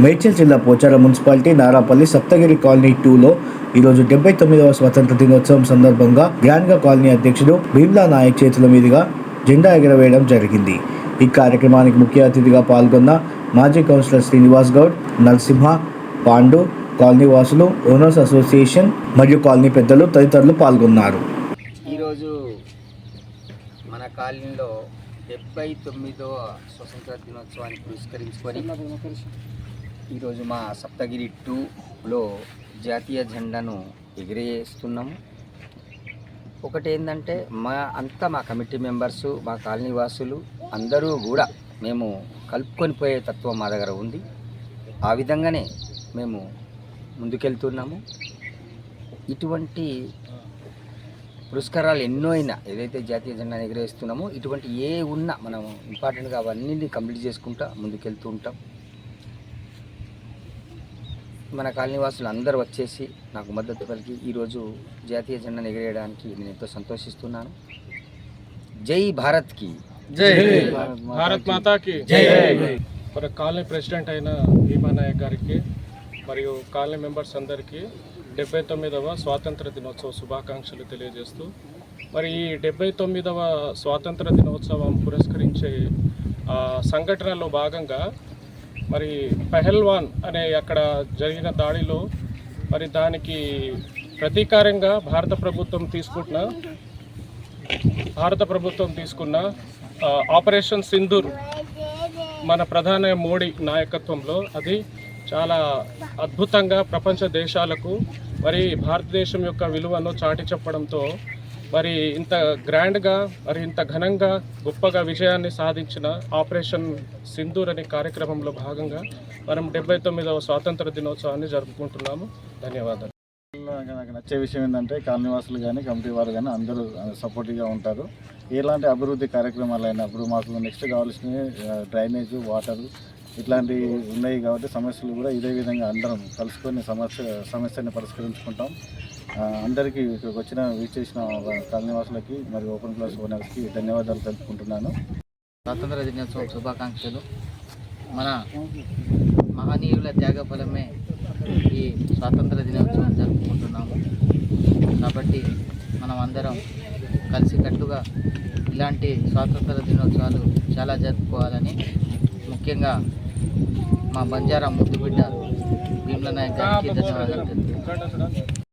మేడ్చల్ జిల్లా Pocharam municipality Narapalli Saptagiri colony టూలో ఈరోజు డెబ్బై తొమ్మిదవ స్వతంత్ర దినోత్సవం సందర్భంగా గ్రాండ్గా కాలనీ అధ్యక్షుడు భీమ్లా నాయక్ చేతుల మీదుగా జెండా ఎగరవేయడం జరిగింది. ఈ కార్యక్రమానికి ముఖ్య అతిథిగా పాల్గొన్న మాజీ కౌన్సిలర్ శ్రీనివాస్ గౌడ్ నరసింహ పాండు కాలనీ వాసులు ఓనర్స్ అసోసియేషన్ మరియు కాలనీ పెద్దలు తదితరులు పాల్గొన్నారు. ఈరోజు మన కాలనీలో డెబ్బై తొమ్మిదవ స్వతంత్ర దినోత్సవాన్ని పురస్కరించుకొని ఈరోజు మా సప్తగిరి టూలో జాతీయ జెండాను ఎగిరేస్తున్నాము. ఒకటి ఏంటంటే మా అంతా మా కమిటీ మెంబర్సు మా కాలనీ వాసులు అందరూ కూడా మేము కలుపుకొని పోయే తత్వం మా దగ్గర ఉంది. ఆ విధంగానే మేము ముందుకెళ్తున్నాము. ఇటువంటి పురస్కారాలు ఎన్నో అయినా ఏదైతే జాతీయ జెండాను ఎగరేస్తున్నామో ఇటువంటి ఏ ఉన్నా మనం ఇంపార్టెంట్గా అవన్నీ కంప్లీట్ చేసుకుంటా ముందుకెళ్తూ ఉంటాం. మన కాలనీ వాసులు అందరూ వచ్చేసి నాకు మద్దతు పలికి ఈరోజు జాతీయ జెండాను ఎగరేయడానికి నేను ఎంతో సంతోషిస్తున్నాను. జై భారత్కి. జై భారత్ మాతాకి. మరి కాలనీ ప్రెసిడెంట్ అయిన భీమా నాయక్ గారికి మరియు కాలనీ మెంబర్స్ అందరికీ డెబ్బై తొమ్మిదవ స్వాతంత్ర దినోత్సవ శుభాకాంక్షలు తెలియజేస్తూ మరి ఈ డెబ్బై తొమ్మిదవ స్వాతంత్ర దినోత్సవం పురస్కరించే ఆ, సంఘటనలో భాగంగా మరి పెహల్వాన్ అనే అక్కడ జరిగిన దాడిలో మరి దానికి ప్రతీకారంగా భారత ప్రభుత్వం తీసుకుంటున్న భారత ప్రభుత్వం తీసుకున్న ఆపరేషన్ సింధూర్ మన ప్రధాని మోడీ నాయకత్వంలో అది చాలా అద్భుతంగా ప్రపంచ దేశాలకు మరి భారతదేశం యొక్క విలువను చాటి చెప్పడంతో మరి ఇంత గ్రాండ్గా మరి ఇంత ఘనంగా గొప్పగా విజయాన్ని సాధించిన ఆపరేషన్ సింధూర్ అనే కార్యక్రమంలో భాగంగా మనం డెబ్బై తొమ్మిదవ స్వాతంత్ర దినోత్సవాన్ని జరుపుకుంటున్నాము. ధన్యవాదాలు. నాకు నాకు నచ్చే విషయం ఏంటంటే కాలనీవాసులు కానీ కమిటీ వారు కానీ అందరూ సపోర్టివ్గా ఉంటారు. ఎలాంటి అభివృద్ధి కార్యక్రమాలు అయినా ఇప్పుడు మాకు నెక్స్ట్ కావాల్సినవి డ్రైనేజ్ వాటర్ ఇట్లాంటివి ఉన్నాయి కాబట్టి సమస్యలు కూడా ఇదే విధంగా అందరం కలుసుకొని సమస్య సమస్యని పరిష్కరించుకుంటాం. అందరికీ ఇక్కడికి వచ్చిన వీచేసిన కాలనీవాసులకి మరియు ఓపెన్ క్లాస్ ఓనర్స్కి ధన్యవాదాలు తెలుపుకుంటున్నాను. స్వాతంత్ర దినోత్సవం శుభాకాంక్షలు. మన మహనీయుల త్యాగ ఫలమే ఈ స్వాతంత్ర దినోత్సవం జరుపుకుంటున్నాము. కాబట్టి మనం అందరం కలిసికట్టుగా ఇలాంటి స్వాతంత్ర దినోత్సవాలు చాలా జరుపుకోవాలని ముఖ్యంగా మా బంజారా ముద్దుబిడ్డ భీమ్ల నాయక్ గారికి ధన్యవాదాలు తెలుపుతున్నాను